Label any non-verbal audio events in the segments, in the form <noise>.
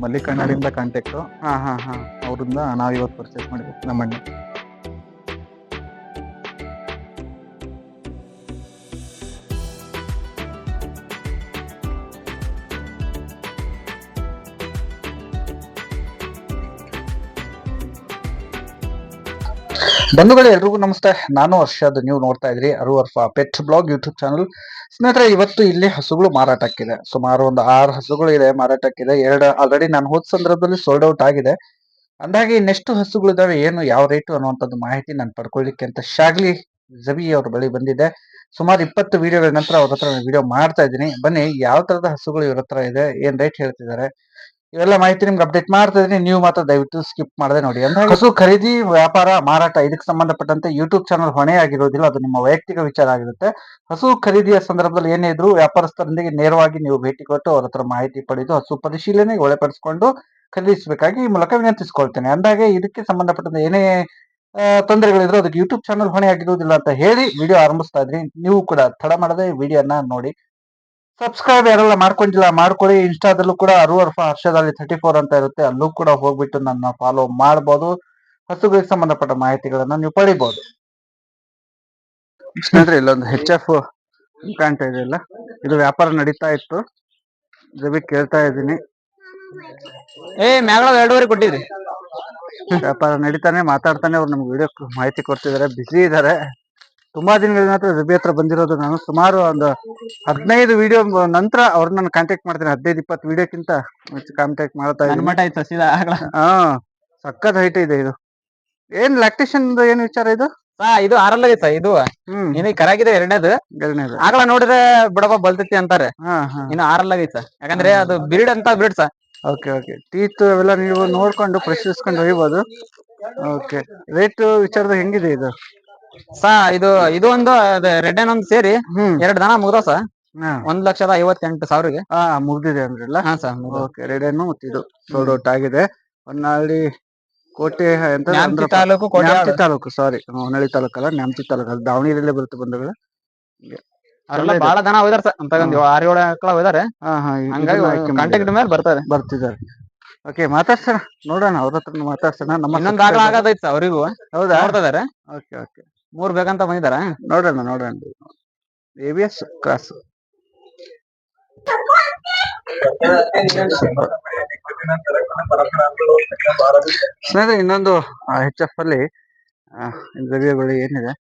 ಮಲ್ಲಿಕಣ್ಣರಿಂದ contact ಹಾ ಹಾ ಹಾ. ಅವರಿಂದ ನಾವು ಇವತ್ತು ಪರ್ಚೇಸ್ ಮಾಡಿದ್ವಿ ನಮ್ಮ ಅಣ್ಣ ಬಂಧುಗಳೇ, ಎಲ್ರಿಗೂ ನಮಸ್ತೆ. ನಾನು ಹರ್ಷದ್ ನೀವು ನೋಡ್ತಾ ಇದ್ರಿ ಅರು ಅರ್ಫ ಪೆಟ್ ಬ್ಲಾಗ್ ಯೂಟ್ಯೂಬ್ ಚಾನಲ್ ಸ್ನೇಹಿತರೆ, ಇವತ್ತು ಇಲ್ಲಿ ಹಸುಗಳು ಮಾರಾಟಕ್ಕಿದೆ. ಸುಮಾರು ಒಂದು ಆರು ಹಸುಗಳು ಇದೆ, ಮಾರಾಟಕ್ಕಿದೆ. ಎರಡು ಆಲ್ರೆಡಿ ನಾನು ಹೋದ ಸಂದರ್ಭದಲ್ಲಿ ಸೋಲ್ಡ್ ಔಟ್ ಆಗಿದೆ. ಅಂದಾಗೆ ಇನ್ನೆಷ್ಟು ಹಸುಗಳಿದಾವೆ ಏನು, ಯಾವ ರೇಟು ಅನ್ನುವಂಥದ್ದು ಮಾಹಿತಿ ನಾನು ಪಡ್ಕೊಳ್ಳಿಕ್ಕೆ ಅಂತ ಶಾಗ್ಲಿ ಜಬಿ ಅವ್ರ ಬಳಿ ಬಂದಿದೆ. ಸುಮಾರು ಇಪ್ಪತ್ತು ವಿಡಿಯೋಗಳ ನಂತರ ಅವ್ರ ಹತ್ರ ವಿಡಿಯೋ ಮಾಡ್ತಾ ಇದ್ದೀನಿ. ಬನ್ನಿ, ಯಾವ ತರದ ಹಸುಗಳು ಇವ್ರ ಹತ್ರ ಇದೆ, ಏನ್ ರೇಟ್ ಹೇಳ್ತಿದ್ದಾರೆ? ಇವೆಲ್ಲ ಮಾಹಿತಿ ನಿಮ್ಗೆ ಅಪ್ಡೇಟ್ ಮಾಡ್ತಾ ಇದ್ರೆ ನೀವು ಮಾತ್ರ ದಯವಿಟ್ಟು ಸ್ಕಿಪ್ ಮಾಡದೆ ನೋಡಿ. ಅಂದ್ರೆ ಹಸು ಖರೀದಿ, ವ್ಯಾಪಾರ, ಮಾರಾಟ, ಇದಕ್ಕೆ ಸಂಬಂಧಪಟ್ಟಂತೆ ಯೂಟ್ಯೂಬ್ ಚಾನಲ್ ಹೊಣೆ ಆಗಿರೋದಿಲ್ಲ. ಅದು ನಿಮ್ಮ ವೈಯಕ್ತಿಕ ವಿಚಾರ ಆಗಿರುತ್ತೆ. ಹಸು ಖರೀದಿಯ ಸಂದರ್ಭದಲ್ಲಿ ಏನೇ ಇದ್ರು ವ್ಯಾಪಾರಸ್ಥರೊಂದಿಗೆ ನೇರವಾಗಿ ನೀವು ಭೇಟಿ ಕೊಟ್ಟು ಅವರ ಹತ್ರ ಮಾಹಿತಿ ಪಡೆದು ಹಸು ಪರಿಶೀಲನೆ ಒಳಪಡಿಸಿಕೊಂಡು ಖರೀದಿಸಬೇಕಾಗಿ ಈ ಮೂಲಕ ವಿನಂತಿಸಿಕೊಳ್ತೇನೆ. ಅಂದಾಗೆ ಇದಕ್ಕೆ ಸಂಬಂಧಪಟ್ಟಂತೆ ಏನೇ ತೊಂದರೆಗಳಿದ್ರು ಅದಕ್ಕೆ ಯೂಟ್ಯೂಬ್ ಚಾನಲ್ ಹೊಣೆ ಆಗಿರುವುದಿಲ್ಲ ಅಂತ ಹೇಳಿ ವಿಡಿಯೋ ಆರಂಭಿಸ್ತಾ ಇದ್ರಿ ನೀವು ಕೂಡ ತಡ ಮಾಡದೆ ವಿಡಿಯೋನ ನೋಡಿ. ಸಬ್ಸ್ಕ್ರೈಬ್ ಯಾರೆಲ್ಲ ಮಾಡ್ಕೊಂಡಿಲ್ಲ ಮಾಡ್ಕೊಳ್ಳಿ ಇನ್ಸ್ಟಾದಲ್ಲೂ ಕೂಡ ಅರು ಅರ್ಫ ಹರ್ಷದಲ್ಲಿ ಥರ್ಟಿ ಫೋರ್ ಅಂತ ಇರುತ್ತೆ. ಅಲ್ಲೂ ಕೂಡ ಹೋಗ್ಬಿಟ್ಟು ನನ್ನ ಫಾಲೋ ಮಾಡಬಹುದು ಹಸುಗಳಿಗೆ ಸಂಬಂಧಪಟ್ಟ ಮಾಹಿತಿಗಳನ್ನ ನೀವು ಪಡಿಬಹುದು ಸ್ನೇಹಿತರೆ ಇಲ್ಲೊಂದು ಹೆಚ್ ಎಫ್ ಕಾಣ್ತಾ ಇದೆಯಲ್ಲ ಇದು ವ್ಯಾಪಾರ ನಡೀತಾ ಇತ್ತು. ಜಬಿ ಕೇಳ್ತಾ ಇದ್ದೀನಿ. ಏ ಮ್ಯಾಗಳ ಎರಡೂವರೆ ಕೊಟ್ಟಿದ್ರಿ. ವ್ಯಾಪಾರ ನಡೀತಾನೆ ಮಾತಾಡ್ತಾನೆ. ಅವ್ರು ನಮ್ಗೆ ವಿಡಿಯೋ ಮಾಹಿತಿ ಕೊಡ್ತಿದ್ದಾರೆ. ಬಿಸಿ ಇದ್ದಾರೆ. ತುಂಬಾ ದಿನಗಳ ನಂತರ ರಬಿ ಹತ್ರ ಬಂದಿರೋದು ನಾನು. ಸುಮಾರು ಒಂದು ಹದಿನೈದು ವಿಡಿಯೋ ನಂತರ ಅವ್ರನ್ನ ನಾನು ಕಾಂಟ್ಯಾಕ್ಟ್ ಮಾಡ್ತೀನಿ. ಹದಿನೈದು ಇಪ್ಪತ್ತು ವಿಡಿಯೋಕ್ಕಿಂತ ಕಾಂಟ್ಯಾಕ್ಟ್ ಮಾಡ್ತಾ ಇದ್ದೀನಿ. ಮಠ ಆಯ್ತು ಸೀದಾ ಆಗ್ಲ? ಹಾ ಸಖತ್ ಹೈಟ್ ಇದೆ ಇದು. ಏನ್ ಲ್ಯಾಕ್ಟೇಷನ್ ಏನ್ ವಿಚಾರ ಇದು? ಹಾ ಇದು ಆರಲ್ಲ ಐತ ಇದು. ಹ್ಮ್. ಕರಾಗಿದೆ ಎರಡನೇದು. ಎರಡನೇದು. ಆಗಲ್ಲ ನೋಡಿದ್ರೆ ಬಿಡಪ್ಪ ಬಲ್ತೈತಿ ಅಂತಾರೆ. ಹಾ ಹಾ. ಇನ್ನು ಆರಲ್ಲ ಐತ ಯಾಕಂದ್ರೆ ಅದು ಬಿರಿಡ್ ಅಂತ breed sir okay okay. Teeth ಅವೆಲ್ಲ ನೀವು ನೋಡ್ಕೊಂಡು ಪ್ರಶ್ನಿಸ್ಕೊಂಡು ಒಯ್ಬೋದು. ಓಕೆ. ರೇಟ್ ವಿಚಾರದ ಹೆಂಗಿದೆ ಇದು? ಸಾ ಇದು ಇದು ಒಂದು ರೆಡ್ ಏನ್ ಒಂದು ಸೇರಿ ಎರಡ್ ದನ ಮುಗ್ದವ ಸಾ. ಒಂದ್ ಲಕ್ಷದ ಐವತ್ತೆಂಟು ಸಾವಿರಗೆ. ಹಾ ಮುಗ್ದಿದೆ ಅಂದ್ರಲ್ಲ ಹಾ ಸಾ ಓಕೆ ರೆಡಿಯನ್ನು ಮತ್ತು ಇದು ಸೋಲ್ಡ್ ಔಟ್ ಆಗಿದೆ. ಹೊನ್ನಾಳಿ ಕೋಟೆ ನ್ಯಾಮತಿ? ತಾಲೂಕು ಕೋಟೆ ನ್ಯಾಮತಿ ತಾಲೂಕು ಸಾರಿ ಹೊನ್ನಾಳಿ ತಾಲೂಕ್ ಅಲ್ಲ ನ್ಯಾಮತಿ ತಾಲೂಕು. ಅದು ದಾವಣಗೆರೆ ಬರುತ್ತೆ ಬಂಧುಗಳು. ಅವ್ರೆಲ್ಲ ದನ ಹೋಯ್ದಾರ ಸಾ. ಅಂತ ಒಂದು ಆರ್ ಏಳು ಮಕ್ಳ ಹೋಯ್ದಾರೆ. ಹಾ ಹಾ ಹಂಗಾಗಿ ಇದನ್ನ ಕಾಂಟ್ಯಾಕ್ಟ್ ಮೇಲೆ ಬರ್ತಾರೆ. ಬರ್ತಿದ್ದಾರೆ. ಓಕೆ ಮಾತಾಡ್ಸೋಣ. ನೋಡೋಣ ಅವ್ರ ಹತ್ರ ಮಾತಾಡ್ಸೋಣ. ನಮ್ಮ ಇನ್ನೊಂದ್ ಆಗ್ಲ ಆಗದೈತ್ ಸಾ ಅವ್ರಿಗೂ. ಹೌದಾ? ನೋಡ್ತಾ ಇದಾರೆ. Okay okay. ಮೂರ್ ಬೇಕಂತ ಬಂದಿದಾರ ನೋಡೋಣ ನೋಡೋಣ ಎ ಬಿ ಎಸ್ ಕ್ರಾಸ್ ಸ್ನೇಹಿತರೆ ಇನ್ನೊಂದು ಹೆಚ್ ಎಫ್ ಅಲ್ಲಿ ರವಿಯ ಏನಿದೆ?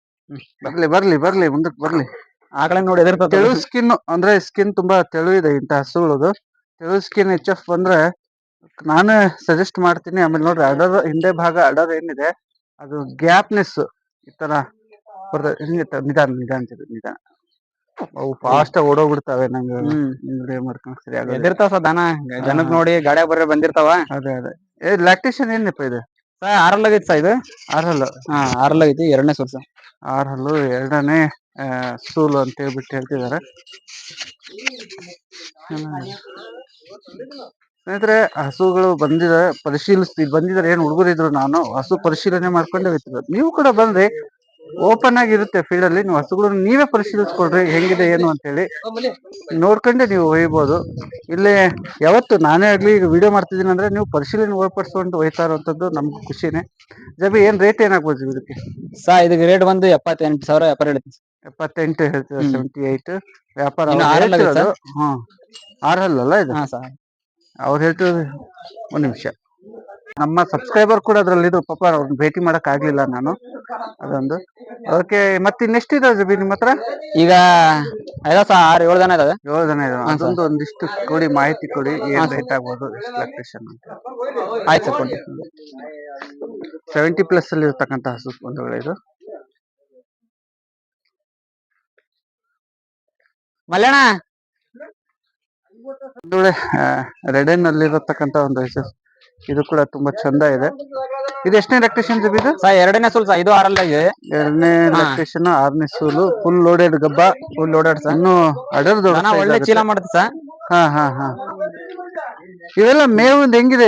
ಬರ್ಲಿ ಬರ್ಲಿ ಬರ್ಲಿ ಮುಂದಕ್ಕೆ ಬರ್ಲಿ. ಆಕಳ ನೋಡಿ ತೆಳು ಸ್ಕಿನ್ ಅಂದ್ರೆ ಸ್ಕಿನ್ ತುಂಬಾ ತೆಳು ಇದೆ ಇಂತ ಹಸುಗಳದು. ತೆಳು ಸ್ಕಿನ್ ಹೆಚ್ ಎಫ್ ಬಂದ್ರೆ ನಾನು ಸಜೆಸ್ಟ್ ಮಾಡ್ತೀನಿ. ಆಮೇಲೆ ನೋಡ್ರಿ ಅಡರ್ ಹಿಂದೆ ಭಾಗ ಅಡರ್ ಏನಿದೆ? ಅದು ಗ್ಯಾಪ್ನೆಸ್ ಈ ತರ. ಬರ್ತದೆ ಹಿಂಗೆ ತ- ನಿಧಾನ ನಿಧಾನ ತಿರು, ನಿಧಾನ. ಅವು ಫಾಸ್ಟ್ ಓಡೋಗ್ಬಿಡ್ತಾವೆ ನಂಗೆ. ಮಾಡ್ಕೊಂಡು ಸರಿ ಆಗೋದಿಲ್ಲ. ಎದಿರ್ತಾವ ಸಾ ದನ? ಜನಕ್ ನೋಡಿ ಗಾಡ್ಯಾಗ ಬರ್ರಿ ಬಂದಿರ್ತಾವ? ಅದೇ ಅದೇ. ಏ ಲ್ಯಾಕ್ಟೇಷನ್ ಏನಪ್ಪ ಇದು? ಆರಲ್ ಆರಲ್ಲಾಗೈತಿ ಸರ್ ಇದು? ಆರಲ್ಲು. ಹಾ ಆರಲ್ಲಾಗೈತಿ ಎರಡನೇ ಸೋರ್ಸ. ಆರಲ್ಲು ಎರಡನೇ ಆ, ಸೂಲು ಅಂತ ಹೇಳ್ಬಿಟ್ಟು ಹೇಳ್ತಿದ್ದಾರೆ ಸ್ನೇಹಿತರೆ ಹಸುಗಳು ಬಂದಿದೆ ಪರಿಶೀಲಿಸ್ತಿ ಬಂದಿದ್ದಾರೆ ಏನ್ ಹುಡುಗರು ಇದ್ರು ನಾನು ಹಸು ಪರಿಶೀಲನೆ ಮಾಡ್ಕೊಂಡೇ ಹೋಗ್ತಿರೋದು ನೀವು ಕೂಡ ಬಂದ್ರೆ? ಓಪನ್ ಆಗಿರುತ್ತೆ ಫೀಲ್ಡ್ ಅಲ್ಲಿ. ನೀವು ಹಸುಗಳನ್ನ ನೀವೇ ಪರಿಶೀಲಿಸ್ಕೊಳ್ರಿ ಹೆಂಗಿದೆ ಏನು ಅಂತ ಹೇಳಿ ನೋಡ್ಕೊಂಡೆ ನೀವು ಒಯ್ಬೋದು. ಇಲ್ಲಿ ಯಾವತ್ತು ನಾನೇ ಆಗ್ಲಿ ಈಗ ವಿಡಿಯೋ ಮಾಡ್ತಿದ್ದೀನಿ ಅಂದ್ರೆ ನೀವು ಪರಿಶೀಲನೆ ಒಳಪಡಿಸ್ಕೊಂಡು ಒಯ್ತಾ ಇರುವಂತದ್ದು ನಮ್ಗೆ ಖುಷಿನೇ. ಜಬಿ ಏನ್ ರೇಟ್ ಏನಾಗ್ಬೋದು ಇದಕ್ಕೆ? ಸಾ ಇದಕ್ಕೆ ರೇಟ್ ಬಂದು ಎಪ್ಪತ್ತೆಂಟು ಸಾವಿರ ವ್ಯಾಪಾರ ಹೇಳ್ತೀನಿ ಎಪ್ಪತ್ತೆಂಟು ಹೇಳ್ತೀವಿ ಹ್ಮ್. ಸೆವೆಂಟಿ ಏಟ್ ವ್ಯಾಪಾರ ಹ್ಮ್. ಆರಲ್ಲ ಇದು? ಹಾ ಸರ್. ಅವ್ರು ಹೇಳ್ತಿರೋದು ಒಂದ್ ನಿಮಿಷ. ನಮ್ಮ ಸಬ್ಸ್ಕ್ರೈಬರ್ ಕೂಡ ಅದ್ರಲ್ಲಿ ಇದು ಪಾಪ ಅವ್ರನ್ನ ಭೇಟಿ ಮಾಡಕ್ ಆಗ್ಲಿಲ್ಲ ನಾನು. ಅದೊಂದು. ಓಕೆ ಮತ್ತೆ ಇನ್ನೆಷ್ಟು ಇದಾವೆ ಜಬಿ ನಿಮ್ಮ ಹತ್ರ? ಈಗ ಐದ ಆರು ಏಳು ಜನ ಇದಾವೆ. ಏಳು ಜನ ಇದಾವೆ ಅದೊಂದು ಒಂದಿಷ್ಟು ಕೊಡಿ ಮಾಹಿತಿ ಕೊಡಿ ಏನ್. ರೇಟ್ ಆಗ್ಬೋದು ಎಷ್ಟು ಲೊಕೇಶನ್ ಅಂತ. ಆಯ್ತು ಸರ್ ಕೊಡಿ ಸೆವೆಂಟಿ ಪ್ಲಸ್ ಅಲ್ಲಿ ಇರ್ತಕ್ಕಂತ ಹಸು ಬಂಧುಗಳು ಇದು. ಮಲ್ಯಾಣ? ಬಂಧುಗಳೇ ರೆಡನ್ ಅಲ್ಲಿ ಇರತಕ್ಕಂತ ಒಂದು ಇದು ಕೂಡ ತುಂಬಾ ಚಂದ ಇದೆ. ಇದು ಎಷ್ಟನೇ ಎಲೆಕ್ಟ್ರಿಷಿಯನ್ ಇದು? ಸಾ ಎರಡನೇ ಸುಲ್ ಇದು ಆರಲ್ಲ ಇದೆ. ಎರಡನೇ ಎಲೆಕ್ಟ್ರಿಷಿಯನ್ ಆರನೇ ಸೂಲು ಫುಲ್ ಲೋಡೆಡ್ ಗಬ್ಬ ಫುಲ್ ಲೋಡೆಡ್ ಸರ್. ಇನ್ನು ಅಡರ್ ದನ ಒಳ್ಳೆ ಚೀಲ ಮಾಡುತ್ತೆ ಸರ್. ಹಾ ಹಾ ಹಾ. ಇವೆಲ್ಲ ಮೇವು ಹೆಂಗಿದೆ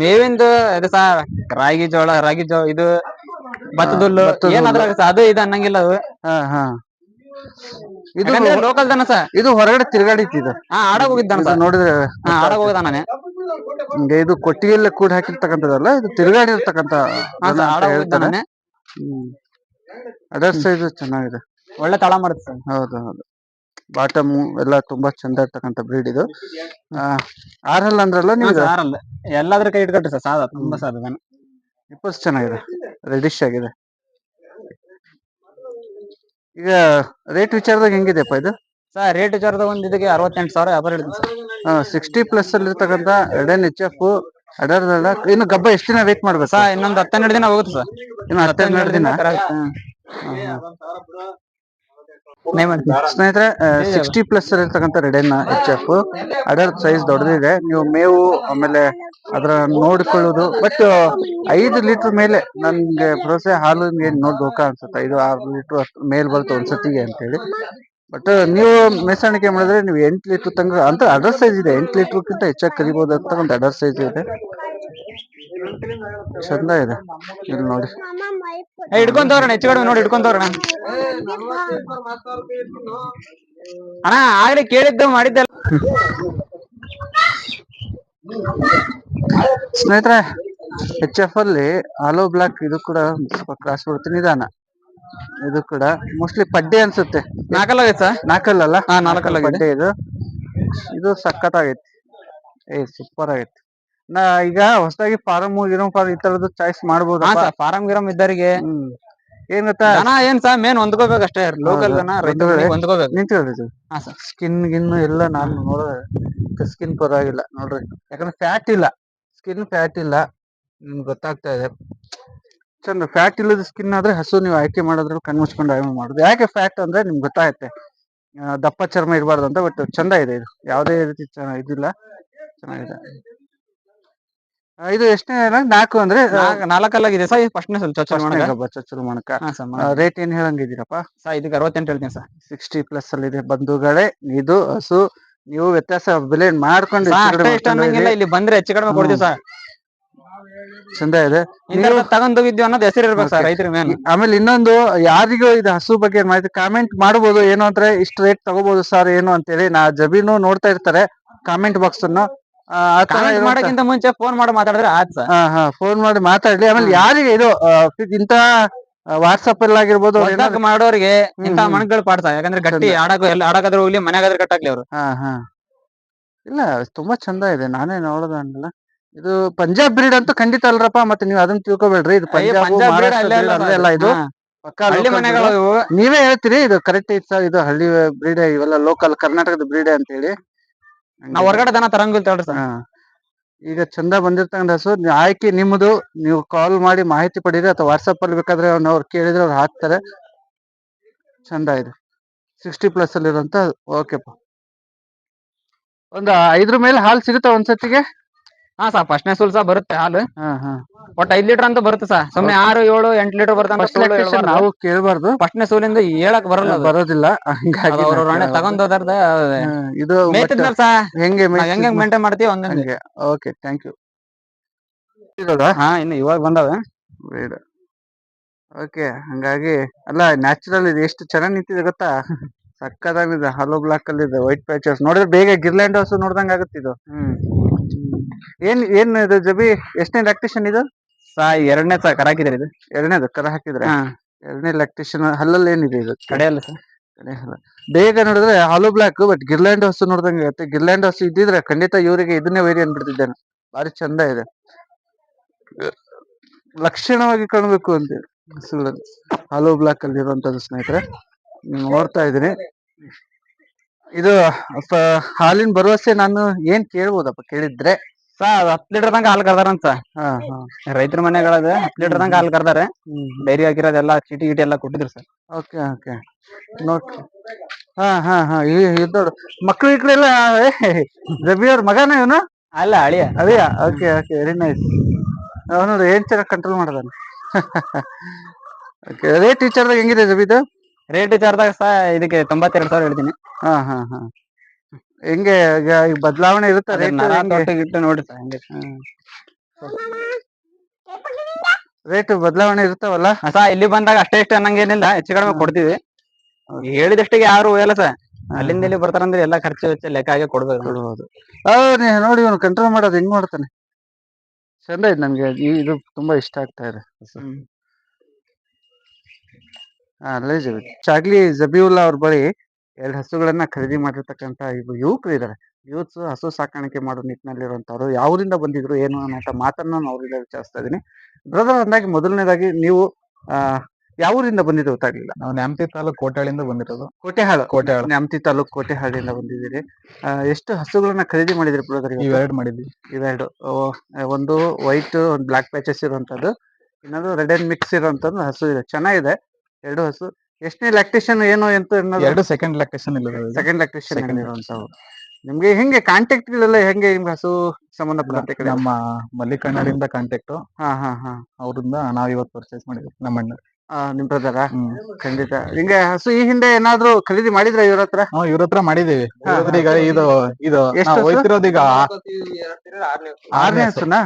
ಮೇವಿಂದು ಅದೇ ಸರ್ ರಾಗಿ ಜೋಳ ರಾಗಿ ಜೋಳ ಇದು ಭತ್ತದುಲ್ಲು ಅದು ಇದು ಅನ್ನಂಗಿಲ್ಲ ಅದು. ಹಾ ಹಾ. ಇದು ಲೋಕಲ್ ದನ ಸರ್. ಇದು ಹೊರಗಡೆ ತಿರುಗಾಡಿತ್ತು ಇದು. ಹಾ ಆಡಕ್ ಹೋಗಿದ್ದಾನ ಸರ್. ನೋಡಿದ್ರೆ ಹಾ ಹೋಗಿದ್ದಾನೆ ಹಿಂಗೆ ಇದು ಕೊಟ್ಟಿಗೆಲ್ಲ ಕೂಡ ಹಾಕಿರ್ತಕ್ಕಂಥದ್ದಲ್ಲ? ಇದು ತಿರುಗಾಡಿರ್ತಕ್ಕಂಥ ಹಾ ದನ ಸರ್ ಅಂತ ಹೇಳ್ತಾರೆ. ಹ್ಮ್. ಅದರ್ ಸೈಜ್ ಚೆನ್ನಾಗಿದೆ. ಒಳ್ಳೆ ತಳ ಮಾಡುತ್ತೆ ಸರ್. ಹೌದು ಹೌದು. ಬಾಟಮ್ ಎಲ್ಲ ತುಂಬಾ ಚಂದ ಇರ್ತಕ್ಕಂಥ ಬ್ರೀಡ್ ಇದು. ಆ, ಆರಲ್ ಅಂದ್ರಲ್ಲ ನೀವು ಇದು? ಆರಲ್ಲ. ಎಲ್ಲಾದ್ರ ಕೈ ಇಟ್ಕೊಟ್ರಿ ಸರ್ ಸಾದ ತುಂಬಾ ಸಾದ ದನ. ಇಪ್ಪತ್ತು ಚೆನ್ನಾಗಿದೆ. ರೆಡಿಶ್ ಆಗಿದೆ. ಈಗ ರೇಟ್ ವಿಚಾರದಾಗ ಹೆಂಗಿದೆಪ್ಪ ಇದು? ಸರ್ ರೇಟ್ ವಿಚಾರದ ಒಂದ್ ಇದಕ್ಕೆ ಅರವತ್ತೆಂಟು ಸಾವಿರ ವ್ಯಾಪಾರ ಹಿಡಿದು ಸರ್. ಸಿಕ್ಸ್ಟಿ ಪ್ಲಸ್ ಅಲ್ಲಿ ಇರ್ತಕ್ಕಂಥ ಎಡನ್ ಎಚ್ ಎಫ್ ಅಡರ್ದಲ್ಲ ಇನ್ನು ಗಬ್ಬ ಎಷ್ಟು ದಿನ ವೇಟ್ ಮಾಡ್ಬೇಕು? ಸರ್ ಇನ್ನೊಂದು ಹತ್ತೆರಡು ದಿನ ಹೋಗುತ್ತೆ ಸರ್ ಇನ್ನು ಹತ್ತೆರಡು ದಿನ ಸ್ನೇಹಿತರೆ ಸಿಕ್ಸ್ಟಿ ಪ್ಲಸ್ ಅಲ್ಲಿ ಇರ್ತಕ್ಕಂಥ ರೆಡೆನ್ ಎಚ್ ಎಫ್ ಅಡರ್ ಸೈಜ್ ದೊಡ್ಡದಿದೆ. ನೀವು ಮೇವು ಆಮೇಲೆ ಅದರ ನೋಡ್ಕೊಳ್ಳೋದು. ಬಟ್ ಐದು ಲೀಟರ್ ಮೇಲೆ ನನ್ಗೆ ಪ್ರೋಸೆ ಹಾಲು ನೋಡ್ಬೇಕ ಅನ್ಸುತ್ತೆ? ಐದು ಆರು ಲೀಟರ್ ಅಷ್ಟು ಮೇಲ್ ಬರುತ್ತೆ ಒಂದ್ಸತಿಗೆ ಅಂತೇಳಿ. ಬಟ್ ನೀವು ಮೆಸಾಣಿಕೆ ಮಾಡಿದ್ರೆ ನೀವು ಎಂಟು ಲೀಟರ್ ತಂಗ ಅಂತ ಅಡರ್ ಸೈಜ್ ಇದೆ. ಎಂಟು ಲೀಟರ್ಗಿಂತ ಹೆಚ್ಚಾಗಿ ಕರಿಬಹುದು ಅಂತ ಅಡರ್ ಸೈಜ್ ಇದೆ. ಚಂದ ಇದೆ. ಇಲ್ಲಿ ನೋಡಿ. ಹಿಡ್ಕೊಂತವ್ರಣ ಹೆಚ್ಚು ಕಡಿಮೆ ನೋಡಿ ಹಿಡ್ಕೊಂತವ್ರಣ ಅಣ್ಣ. ಆಗ್ಲೇ ಕೇಳಿದ್ದು ಮಾಡಿದ್ದಲ್ಲ. ಸ್ನೇಹಿತರೆ ಎಚ್ ಎಫ್ ಅಲ್ಲಿ ಆಲೋ ಬ್ಲಾಕ್ ಇದು ಕೂಡ ಸ್ವಲ್ಪ ಕ್ರಾಸ್ ಬರುತ್ತೆ. ನಿಧಾನ. ಇದು ಕೂಡ ಮೋಸ್ಟ್ಲಿ ಪಡ್ಡೆ ಅನ್ಸುತ್ತೆ. ನಾಲ್ಕಲ್ಲ ಸರ್ ನಾಲ್ಕಲ್ಲಲ್ಲ? ಹಾ, ನಾಲ್ಕಲ್ಲಾಗಿದೆ. ಪಡ್ಡೆ ಇದು. ಇದು ಸಖತ್ ಆಗೈತಿ ಏ ಸೂಪರ್ ಆಗೈತಿ. ನಾ ಈಗ ಹೊಸದಾಗಿ ಫಾರಂ ಗಿರಂ ಫಾರಂ ಈ ತರದ್ದು ಚಾಯ್ಸ್ ಹಾ ಮಾಡ್ಬೋದಪ್ಪ ಸರ್ ಫಾರಂ ಗಿರಂ ಇದ್ದರಿಗೆ ಹ್ಮ್. ಏನ್ ಗೊತ್ತಾ? ದನ ಏನ್ ಸರ್ ಮೇನ್ ಹೊಂದ್ಕೋಬೇಕು ಅಷ್ಟೇ. ಲೋಕಲ್ ಹೌದು. ದನ ಹೊಂದ್ಕೋಬೇಕು. ಹಾ ಸರ್ ಸ್ಕಿನ್ ಗಿನ್ ಎಲ್ಲ ನಾನು ನೋಡಿದ್ರೆ ಸ್ಕಿನ್ ಪರವಾಗಿಲ್ಲ. ನೋಡ್ರಿ. ಯಾಕಂದ್ರೆ ಫ್ಯಾಟ್ ಇಲ್ಲ. ಸ್ಕಿನ್ ಫ್ಯಾಟ್ ಇಲ್ಲ. ನಿಮ್ಗೆ ಗೊತ್ತಾಗ್ತಾ ಇದೆ. ಚಂದ ಫ್ಯಾಟ್ ಇಲ್ಲದ ಸ್ಕಿನ್ ಆದ್ರೆ ಹಸು ನೀವು ಆಯ್ಕೆ ಮಾಡೋದ್ರಲ್ಲಿ ಕಣ್ಮುಚ್ಕೊಂಡು ಆಯ್ಕೆ ಮಾಡೋದು. ಯಾಕೆ ಫ್ಯಾಟ್ ಅಂದ್ರೆ ನಿಮ್ಗೆ ಗೊತ್ತಾಗುತ್ತೆ. ದಪ್ಪ ಚರ್ಮ ಇರಬಾರ್ದು ಅಂತ ಬಟ್ ಚಂದ ಇದೆ ಇದು. ಯಾವುದೇ ರೀತಿ ಚೆನ್ನ- ಇದಿಲ್ಲ. ಚೆನ್ನಾಗಿದೆ. ಇದು ಎಷ್ಟನೇ ನಾಲ್ಕು ಅಂದ್ರೆ ನಾಲ್ಕ್- ನಾಲ್ಕಲ್ಲಾಗಿದೆ ಸರ್. ಫಸ್ಟ್ನೇ ಸ್ವಲ್ಪ ಚರ್ಚೆ ಮಣಕ ರೇಟ್ ಏನ್ ಹೇಳಂಗಿದ್ದೀರಪ್ಪ? ಸರ್ ಇದಕ್ಕೆ ಅರವತ್ತೆಂಟು ಹೇಳ್ತೀನಿ ಸರ್. ಸಿಕ್ಸ್ಟಿ ಪ್ಲಸ್ ಅಲ್ಲಿ ಇದೆ ಬಂಧುಗಳೇ ಇದು ಹಸು. ನೀವು ವ್ಯತ್ಯಾಸ ಬೆಲೆ ಮಾಡ್ಕೊಂಡು ಇಲ್ಲಿ ಬಂದ್ರೆ ಹೆಚ್ಚು ಕಡಿಮೆ ಕೊಡ್ತೀವಿ ಸರ್. ಚಂದ ಇದೆ. ಹೋಗಿದ್ವಿ ಅನ್ನೋದು ಹೆಸರು ಇರ್ಬೇಕು ಸರ್. ರೈತರ ಮೇಲೆ ಆಮೇಲೆ ಇನ್ನೊಂದು ಯಾರಿಗೂ ಇದು ಹಸು ಬಗ್ಗೆ ಮಾಹಿತಿ ಕಾಮೆಂಟ್ ಮಾಡಬಹುದು ಏನು ಅಂದ್ರೆ ಇಷ್ಟು ರೇಟ್ ತಗೋಬಹುದು ಸರ್ ಏನು ಅಂತೇಳಿ ನಾ ಜಬೀನು ನೋಡ್ತಾ ಇರ್ತಾರೆ ಕಾಮೆಂಟ್ ಬಾಕ್ಸ್ ಅನ್ನು. ಕಾಮೆಂಟ್ ಮಾಡಕ್ಕಿಂತ ಮುಂಚೆ ಫೋನ್ ಮಾಡಿ ಮಾತಾಡಿದ್ರೆ ಆಯ್ತು ಸರ್. ಹಾ ಹಾ ಫೋನ್ ಮಾಡಿ ಮಾತಾಡ್ಲಿ. ಆಮೇಲೆ. ಯಾರಿಗೆ ಇದು ಇಂತ ವಾಟ್ಸಪ್ ಅಲ್ಲಿ ಆಗಿರ್ಬೋದು ಮಾಡೋರಿಗೆ ಇಂತ ಮಣ್ಗಳು ಪಾಡ್ತಾ ಪಾಡ್ಸ ಯಾಕಂದ್ರೆ ಗಟ್ಟಿ ಆಡಕ್ಕೂ ಆಡಕ್ ಎಲ್ಲ ಆಡಕಾದ್ರೆ ಹೋಗ್ಲಿ ಮನೆಗಾದ್ರೆ ಕಟ್ಟಾಗ್ಲಿ ಅವ್ರು. ಹಾ ಹಾ. ಇಲ್ಲ ತುಂಬಾ ಚಂದ ಇದೆ. ನಾನೇ ನೋಡೋದಲ್ಲ ಇದು ಪಂಜಾಬ್ ಬ್ರೀಡ್ ಅಂತೂ ಖಂಡಿತ ಅಲ್ರಪ್ಪ ಮತ್ತೆ ನೀವು ಅದನ್ನ ತಿಳ್ಕೊಬೇಡ್ರಿ. ಇದು ಪಂಜಾಬ್ ಪಂಜಾಬ್ breed ಮಹಾರಾಷ್ಟ್ರ ಅಲ್ಲೇ breed ಅಲ್ಲ ಅಲ್ಲ ಇದು ಹಾ. ಪಕ್ಕಾ ಹಳ್ಳಿ local ಮನೆಗಳು breed. ಇವು. ನೀವೇ ಹೇಳ್ತೀರಿ ಇದು ಕರೆಕ್ಟ್ ಐತ್ ಸರ್ ಇದು ಹಳ್ಳಿ ಬ್ರೀಡ್ ಇವೆಲ್ಲ ಲೋಕಲ್ ಕರ್ನಾಟಕದ ಬ್ರೀಡ್ ಅಂತ ಹೇಳಿ ನಾವ್ ಹೊರಗಡೆ ದನ ತರಂಗಿಲ್ಲ ತಗೊಳ್ರಿ ಸರ್. ಹಾ. ಈಗ ಚಂದ ಬಂದಿರ್ತಕ್ಕಂಥ ಹಸು ನೀವ್ ಆಯ್ಕೆ ನಿಮ್ಮದು ನೀವು ಕಾಲ್ ಮಾಡಿ ಮಾಹಿತಿ ಪಡೀರಿ ಅಥವಾ ವಾಟ್ಸಪ್ ಅಲ್ಲಿ ಬೇಕಾದ್ರೆ ಅವ್ನ ಅವ್ರು ಕೇಳಿದ್ರೆ ಅವ್ರು ಹಾಕ್ತಾರೆ. ಚಂದ ಇದು. ಸಿಕ್ಸ್ಟಿ ಪ್ಲಸ್ ಅಲ್ಲಿ ಇರುವಂತ ಓಕೆಪ್ಪ ಒಂದು ಐದ್ರ ಮೇಲೆ ಹಾಲು ಸಿಗುತ್ತಾ ಒಂದ್ಸತಿಗೆ? ಹಾ ಸರ್ ಫಸ್ಟ್ನೇ ಸುಲ್ ಸಹ ಬರುತ್ತೆ ಹಾಲು. ಹಾ ಹಾ. ಒಟ್ ಐದ್ ಲೀಟರ್ ಅಂತ ಬರುತ್ತೆ ಸರ್ ಸುಮ್ನೆ ಆರು ಏಳು ಎಂಟು ಲೀಟರ್ ಬರುತ್ತೆ ನಾವು ಕೇಳಬಾರ್ದು. ಫಸ್ಟ್ನೇ ಸೂಲಿಂದ ಹೇಳಕ್ ಬರಲ್ಲ ಅದು. ಬರೋದಿಲ್ಲ. ಹಂಗಾಗಿ ಅದು ಅವ್ರ ಹಣೆ. ತಗೊಂಡ್ ಹೋದಾರ್ದ ಇದು ಮೇಯ್ತಿದ್ಮೇಲೆ but ಸರ್ ಹೆಂಗೆ ನಾವ್ ಹೆಂಗ್ ಹೆಂಗ್ ಮೇಂಟೈನ್ ಮಾಡ್ತೀವಿ ಒಂದೊಂದು. ಹಂಗೆ. ಓಕೆ ಥ್ಯಾಂಕ್ ಯು ಹಾ ಇನ್ನು ಇವಾಗ ಬಂದಾವೆ. ಬೇಡ. ಓಕೆ ಹಂಗಾಗಿ ಅಲ್ಲ ನ್ಯಾಚುರಲ್ ಇದೆ ಎಷ್ಟು ಚೆನ್ನಾಗಿ ನಿಂತಿದೆ ಗೊತ್ತಾ? ಸಕ್ಕದಾಗಿದೆ ಹಲೋ ಬ್ಲಾಕ್ ಅಲ್ಲಿ ಇದೆ ವೈಟ್ ಪ್ಯಾಚಸ್ ನೋಡಿದ್ರೆ ಬೇಗ ಗಿರ್ಲ್ಯಾಂಡ್ ಹೌಸ್ ನೋಡ್ದಂಗ್ ಆಗುತ್ತೆ ಇದು. ಹ್ಮ್. ಏನ್ ಏನ್ ಇದು ಜಬಿ? ಎಷ್ಟನೇ ಎಲೆಕ್ಟ್ರಿಷಿಯನ್ ಇದು? ಸಾ ಎರಡನೇ ಸಹ ಕರಾಕಿದ್ರಿ ಇದು. ಎರಡನೇದು? ಕರ ಹಾಕಿದ್ರೆ? ಹಾ. ಎರಡನೇ ಎಲೆಕ್ಟ್ರಿಷಿಯನ್ ಹಲ್ಲಲ್ಲಿ ಏನಿದೆ ಇದು? ಕಡೆಯಲ್ಲ ಸರ್ ಕಡೆ ಹಲ್ಲ. ಬೇಗ ನೋಡಿದ್ರೆ ಹಾಲೋ ಬ್ಲಾಕ್ ಬಟ್ ಗಿರ್ಲ್ಯಾಂಡ್ ಹಸು ನೋಡ್ದಂಗೆ ಆಗುತ್ತೆ ಗಿರ್ಲ್ಯಾಂಡ್ ಹಸು ಇದ್ದಿದ್ರೆ ಖಂಡಿತ ಇವರಿಗೆ ಇದನ್ನೇ ವೈರಿ ಅನ್ಬಿಡ್ತಿದ್ದೇನೆ. ಭಾರಿ ಚಂದ ಇದೆ. ಲಕ್ಷಣವಾಗಿ ಕಾಣಬೇಕು ಅಂತ ಹಸುಗಳಲ್ಲಿ ಹಾಲೋ ಬ್ಲಾಕ್ ಅಲ್ಲಿ ಇರುವಂತದ್ದು ಸ್ನೇಹಿತರೆ ನೋಡ್ತಾ ಇದೀನಿ ಇದು ಹಾಲಿನ ಭರವಸೆ ನಾನು ಏನ್ ಕೇಳ್ಬೋದಪ್ಪ ಕೇಳಿದ್ರೆ? ಸಾ ಹತ್ತು ಲೀಟರ್ ತನಕ ಹಾಲು ಕರ್ದಾರಂತ. ರೈತರ ಮನೆಗಳದ ಹತ್ತು ಲೀಟರ್ ತನಕ ಹಾಲು ಕರ್ದಾರೆ. ಡೈರಿ ಹಾಕಿರೋದೆಲ್ಲ ಚೀಟಿ ಗಿಟಿ ಎಲ್ಲ ಕೊಟ್ಟಿದ್ರು ಸರ್. Okay okay. ನೋಟ್ ಹಾ ಹಾ ಹಾ. ಇದ್ದೋಡು ಮಕ್ಳು ಇಕ್ಳೆಲ್ಲ ರಬಿ ಅವ್ರ ಮಗನ ಇವನು? ಅಲ್ಲ ಅಳಿಯ. ಅಳಿಯ? Okay okay. ವೆರಿ ನೈಸ್ ಅವನು ಏನ್ ಚೆನ್ನಾಗಿ ಕಂಟ್ರೋಲ್ ಮಾಡದಾನ. <laughs> ಓಕೆ ಅದೇ ಟೀಚರ್ದಾಗ ಹೆಂಗಿದೆ ರಬಿದು ರೇಟ್ ವಿಚಾರದಾಗ ಸಹ ಇದಕ್ಕೆ ತೊಂಬತ್ತೆರಡು ಸಾವಿರ ಹೇಳ್ತೀನಿ. ಹಾ ಹಾ ಹಾ. ಹೆಂಗೆ ಈಗ ಈಗ ಬದಲಾವಣೆ ಇರುತ್ತೆ ರೇಟ್ ತೊಟ್ಟು ಗಿಟ್ಟು ನೋಡ್ರಿ ಸರ್ ಹಂಗೆ. ರೇಟ್ ಬದಲಾವಣೆ ಇರ್ತಾವಲ್ಲ ಸಾ ಇಲ್ಲಿ ಬಂದಾಗ ಅಷ್ಟೇ ಇಷ್ಟ ಅನ್ನಂಗೇನಿಲ್ಲ ಹೆಚ್ಚು ಕಡಿಮೆ ಕೊಡ್ತೀವಿ. ಹೇಳಿದಷ್ಟಿಗೆ ಯಾರು ಹೋಗಲ್ಲ ಸರ್. ಅಲ್ಲಿಂದ ಇಲ್ಲಿ ಬರ್ತಾರಂದ್ರೆ ಎಲ್ಲಾ ಖರ್ಚು ವೆಚ್ಚ ಲೆಕ್ಕ ಹಾಗೆ ಕೊಡ್ಬೇಕು ನೋಡ್ಬೋದು ಕೊಡ್ಬೋದು. ನೋಡಿ ಇವನು ಕಂಟ್ರೋಲ್ ಮಾಡೋದು ಹೆಂಗ್ ಮಾಡ್ತಾನೆ? ಚಂದ ಇದೆ ನಮ್ಗೆ ಈ- ಇದು ತುಂಬಾ ಇಷ್ಟ ಆಗ್ತಾ ಇದೆ. ಜಬಿ ಚಾಗ್ಲಿ ಜಬಿವುಲ್ಲಾ ಅವ್ರ ಬಳಿ ಎರಡು ಹಸುಗಳನ್ನ ಖರೀದಿ ಮಾಡಿರ್ತಕ್ಕಂತ ಇಬ್ರು ಯುವಕರು ಇದಾರೆ. ಯೂತ್ಸ್ ಹಸು ಸಾಕಾಣಿಕೆ ಮಾಡೋ ನಿಟ್ಟಿನಲ್ಲಿರುವಂತವ್ರು ಯಾವ್ರಿಂದ ಬಂದಿದ್ರು ಏನು ಅನ್ನೋ ಮಾತನ್ನ ನಾನು ಅವ್ರಿಂದ ವಿಚಾರಿಸ್ತಾ ಇದೀನಿ ಬ್ರದರ್ ಅಂದಾಗಿ ಮೊದಲನೇದಾಗಿ ನೀವು ಆ ಯಾವೂರಿಂದ ಬಂದಿದ್ದು ಗೊತ್ತಾಗ್ಲಿಲ್ಲ? ನಾವು ನ್ಯಾಮತಿ ತಾಲೂಕ್ ಕೋಟೆಹಾಳಿಂದ ಬಂದಿರೋದು. ಕೋಟೆಹಾಳ. ಕೋಟೆಹಾಳ. ನ್ಯಾಮತಿ ತಾಲೂಕ್ ಕೋಟೆಹಾಳಿಂದ ಬಂದಿದ್ದೀರಿ. ಎಷ್ಟು ಹಸುಗಳನ್ನ ಖರೀದಿ ಮಾಡಿದ್ರಿ ಬ್ರದರ್ ಇವೆರಡು ಮಾಡಿದ್ವಿ. ಇವೆರಡು. ಒಂದು ವೈಟ್ ಒಂದು ಬ್ಲಾಕ್ ಪ್ಯಾಚಸ್ ಇರುವಂತದ್ದು ಇನ್ನೊಂದು ರೆಡ್ ಅಂಡ್ ಮಿಕ್ಸ್ ಇರುವಂತದ್ದು ಹಸು ಇದೆ. ಚೆನ್ನಾಗಿದೆ. ಎರಡು ಹಸು. ಎಷ್ಟನೇ ಲ್ಯಾಕ್ಟೇಷನ್ ಏನು ಅಂತ ಎರಡು ಸೆಕೆಂಡ್ ಲ್ಯಾಕ್ಟೇಷನ್ ಇಲ್ಲ ಸೆಕೆಂಡ್ ಲ್ಯಾಕ್ಟೇಷನ್ Second. ಇರುವಂತವು ನಿಮ್ಗೆ ಹೆಂಗೆ ಕಾಂಟ್ಯಾಕ್ಟ್ ಗಳೆಲ್ಲ ಹೆಂಗೆ ನಿಮ್ಗೆ ಹಸು ಸಂಬಂಧಪಟ್ಟ ಕಡೆ ನಮ್ಮ ಮಲ್ಲಿಕಣ್ಣರಿಂದ ಕಾಂಟ್ಯಾಕ್ಟ್ ಹಾ ಹಾ ಹಾ. ಅವರಿಂದ ನಾವ್ ಇವತ್ತು ಪರ್ಚೇಸ್ ಮಾಡಿದ್ವಿ ನಮ್ಮ ಅಣ್ಣ. ಆ, ನಿಮ್ ಬ್ರದರ ಹ್ಮ್. ಖಂಡಿತ. ಹಿಂಗೆ ಹಸು ಈ ಹಿಂದೆ ಏನಾದ್ರು ಖರೀದಿ ಮಾಡಿದ್ರ ಇವ್ರ ಹತ್ರ? ಹ್ಮ್ ಇವ್ರ ಹತ್ರ ಮಾಡಿದೀವಿ. ಈಗ ಇದು ಇದು? ಹೋಯ್ತಿರೋದು ಈಗ ಆರನೇ ಹಸುನಾ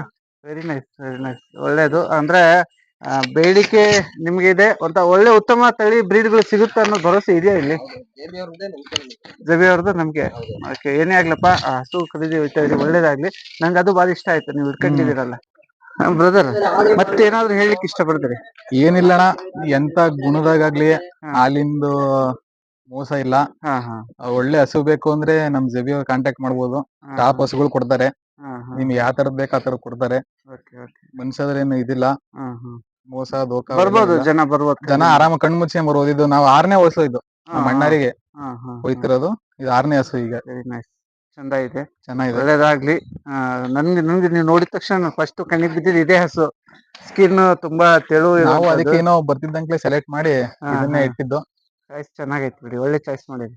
ವೆರಿ ನೈಸ್ ವೆರಿ ನೈಸ್ ಒಳ್ಳೇದು. ಅಂದ್ರೆ ಆ, ಬೇಡಿಕೆ ನಿಮ್ಗೆ ಇದೆ. ಅಂತ ಒಳ್ಳೆ ಉತ್ತಮ ತಳಿ ಬ್ರೀಡ್ಗಳು ಸಿಗುತ್ತೆ ಅನ್ನೋ ಭರವಸೆ ಇದೆಯಾ ಇಲ್ಲಿ? ಜವಿ ಅವ್ರದ್ದು ನಮ್ಗೆ. ಓಕೆ ಏನೇ ಆಗ್ಲಪ್ಪ ಆ ಹಸು ಖರೀದಿ ಹೋಯ್ತಾ ಒಳ್ಳೇದಾಗ್ಲಿ. ನಂಗೆ ಅದು ಬಾರಿ ಇಷ್ಟ ಆಯ್ತು ನೀವು ಇಟ್ಕೊಂಡಿದ್ದೀರಲ್ಲ. ಬ್ರದರ್ ಮತ್ತೇನಾದ್ರು ಹೇಳಲಿಕ್ಕೆ ಇಷ್ಟಪಡ್ತೀರಿ? ಏನಿಲ್ಲಣ್ಣ ಎಂತ ಗುಣದಾಗ್ಲಿ ಹಾಲಿಂದು ಮೋಸ ಇಲ್ಲ. ಹಾ ಹಾ. ಆ, ಒಳ್ಳೆ ಹಸು ಬೇಕು ಅಂದ್ರೆ ನಮ್ ಜಬಿ ಕಾಂಟ್ಯಾಕ್ಟ್ ಮಾಡ್ಬೋದು. ಟಾಪ್ ಹಸುಗಳು ಕೊಡ್ತಾರೆ. ಹಾ, ಹಾ. ನಿಮ್ಗೆ ಯಾವ ತರದ್ ಬೇಕು ಆ ತರದ್ ಕೊಡ್ತಾರೆ. Okay, ಏನು ಮನುಷ್ಯದ್ರೇನು ಇದಿಲ್ಲ. ಹಾ, ಹಾ. ಮೋಸ ದೋಖ ಬರ್ಬೋದು ಜನ ಬರ್ಬೋದು ಜನ ಆರಾಮ ಕಣ್ ಮುಚ್ಕೊಂಡ್ ಬರ್ಬೋದು ಇದು ನಾವು ಆರನೇ ಹಸು ಇದು ನಮ್ಮ ಅಣ್ಣರಿಗೆ ಹೋಯ್ತಿರೋದು. ಇದು ಆರನೇ ಹಸು ಈಗ. ವೆರಿ ನೈಸ್ ಚಂದ ಇದೆ. ಚೆನ್ನಾಗಿದೆ. ಒಳ್ಳೇದಾಗ್ಲಿ. ಆ, ನನ್ಗೆ ನನ್ಗೆ ನೀವು ನೋಡಿದ ತಕ್ಷಣ ಫಸ್ಟ್ ಕಣ್ಣಿಗೆ ಬಿದ್ದಿದ್ದು ಇದೇ ಹಸು. ಸ್ಕಿನ್ ತುಂಬಾ ತೆಳು ನಾವು ಅದಕ್ಕೆ ಏನೋ ಬರ್ತಿದ್ದಂಗ್ಲೆ ಸೆಲೆಕ್ಟ್ ಮಾಡಿ ಹಾ, ಇದನ್ನೇ ಹಾ. ಇಟ್ಟಿದ್ದು. ಚಾಯ್ಸ್ ಚೆನ್ನಾಗೈತಿ ಬಿಡಿ. ಒಳ್ಳೆ ಚಾಯ್ಸ್ ಮಾಡಿರಿ.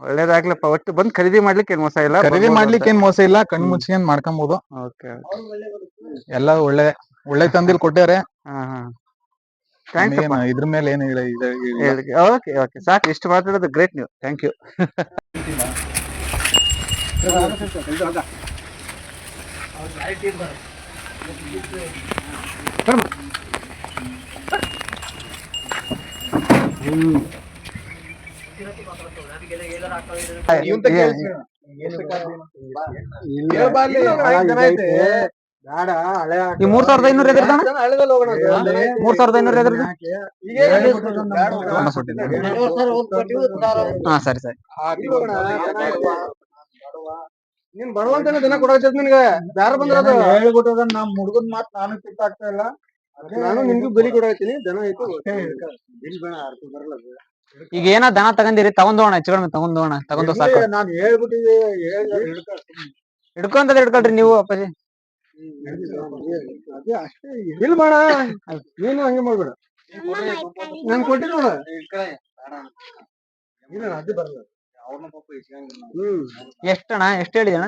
ಒಳ್ಳೇದಾಗ್ಲಪ್ಪ. ಒಟ್ಟು ಬಂದ್ ಖರೀದಿ ಮಾಡ್ಲಿಕ್ಕೆ ಏನ್ ಮೋಸ ಇಲ್ಲ? ಖರೀದಿ ಮಾಡ್ಲಿಕ್ಕೆ ಏನ್ ಮೋಸ ಇಲ್ಲ. ಕಣ್. ಮುಚ್ಕೊಂಡ್ ಮಾಡ್ಕೊಂಬೋದು. ಓಕೆ ಎಲ್ಲ ಒಳ್ಳೆ ಒಳ್ಳೆ ತಂದಿಲ್ ಕೊಟ್ಟಾರೆ ಹಾ ಹಾ ಥ್ಯಾಂಕ್ಸ್ ಅಪ್ಪ ನಮ್ಗೇನು ಇದ್ರ ಮೇಲೆ ಏನು ಇಲ್ಲ ಇದು ಇಲ್ಲ. ಓಕೆ ಓಕೆ ಸಾಕು ಇಷ್ಟು ಮಾತಾಡೋದು ಗ್ರೇಟ್ ನೀವು ಥ್ಯಾಂಕ್ ಯು ಮೂರ್ ಸಾವಿರದ ಐನೂರ ಮೂರ್ ಸಾವಿರದ ಐನೂರ ಎದ್ರದ್ದು? ಹಣ ಕೊಟ್ಟಿದ್ದಾರೆ. ಹಾ ಸರಿ ಸರಿ. ನೀನ್ ಬರುವಂತ ದಿನ ಕೊಡೋದ್ ನಿನ್ಗೆ ಯಾರು ಬಂದ್ರದು ಹೇಳ್ಬಿಟ್ಟದ? ನಮ್ ಹುಡುಗನ್ ಮಾತ್ ನಾನು ಕಿತ್ತಾಗ್ತಾ ಇಲ್ಲ. ನಾನು ನಿನ್ಗೂ ಬಲಿ ಕೊಡಾಯ್ತೀನಿ ದನ ಐತಿ ಈಗ ಏನ ದನ ತಗೊಂಡಿರಿ ತಗೊಂಡೋಣ ಹೆಚ್ಚು ಕಡಿಮೆ ತಗೊಂಡೋಣ ತಗೊಂಡು ಸಾಕು. ನಾನು ಹೇಳ್ಬಿಟ್ಟಿದ್ದೆ ಹೇಳ್ದ ಹಿಡ್ಕ ಹಿಡ್ಕೊಂತದ ಹಿಡ್ಕೊಳ್ರಿ ನೀವು ಅಪ್ಪಾಜಿ. ಅದೇ ಅಷ್ಟೇ ಇಲ್ಲ ಮಾಡ ನೀನು ಹಂಗೆ ಮಾಡ್ಬೇಡ. ನಾನ್ ಕೊಟ್ಟಿ ನೋಡ. ಇಲ್ಲ ಅದು ಬರಲ್ಲ ಹ್ಮ್. ಎಷ್ಟಣ್ಣ ಎಷ್ಟು ಹೇಳಿದಣ್ಣ?